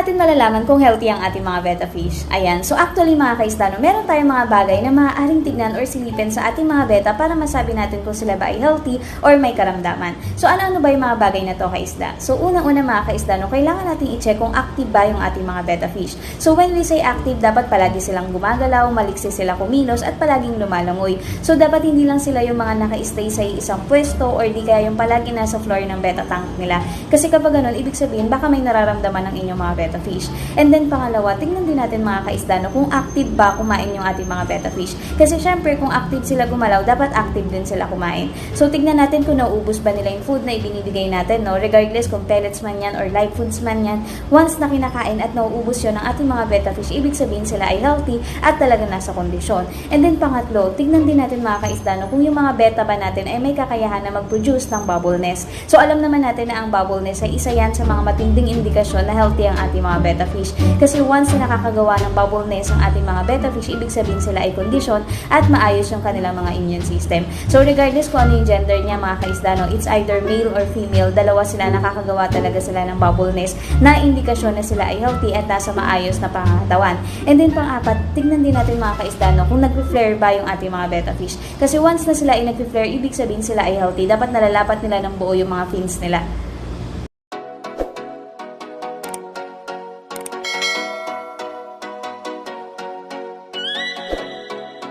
natin malalaman kung healthy ang ating mga betta fish? Ayan, so actually mga kaisdano, meron tayong mga bagay na maaaring tignan or silipin sa ating mga betta para masabi natin kung sila ba ay healthy or may karamdaman. So ano-ano ba yung mga bagay na to kaisda? So unang-una mga kaisdano, kailangan natin i-check kung active ba yung ating mga betta fish. So when we say active, dapat palagi silang gumagalaw, maliksi sila kumilos at palaging lumalangoy. So dapat hindi lang sila yung mga naka-stay sa isang pwesto or di kaya yung palagi nasa floor ng betta tank nila. Kasi kapag ganun, ibig sabihin baka may nararamdaman ng inyong mga betta fish. And then pangalawa, tingnan din natin mga kaisda no, kung active ba kumain yung ating mga betta fish. Kasi syempre kung active sila gumalaw, dapat active din sila kumain. So tignan natin kung nauubos ba nila yung food na ibinibigay natin, no? Regardless kung pellets man yan or live foods man yan, once na kinakain at nauubos yun ng ating mga betta fish, ibig sabihin sila ay healthy at talaga nasa kondisyon. And then pangatlo, tignan din natin mga kaisda no, kung yung mga betta ba natin ay may kakayahan na mag-produce ng bubble nest. So alam naman natin na ang bubble nest ay isa yan sa mga matinding indikasyon na healthy ang ating mga betta fish. Kasi once na nakakagawa ng bubble nest ang ating mga betta fish, ibig sabihin sila ay kondisyon at maayos yung kanilang mga immune system. So regardless kung ano yung gender niya mga kaisda, no, it's either male or female, dalawa sila nakakagawa talaga sila ng bubble nest na indikasyon na sila ay healthy at nasa maayos na pangatawan. And then pang-apat, tignan din natin mga kaisda, no, kung nag-flare ba yung ating mga betta fish. Kasi once na sila ay nag-flare, ibig sabihin sila ay healthy. Dapat nalalapat nila ng buo yung mga fins nila.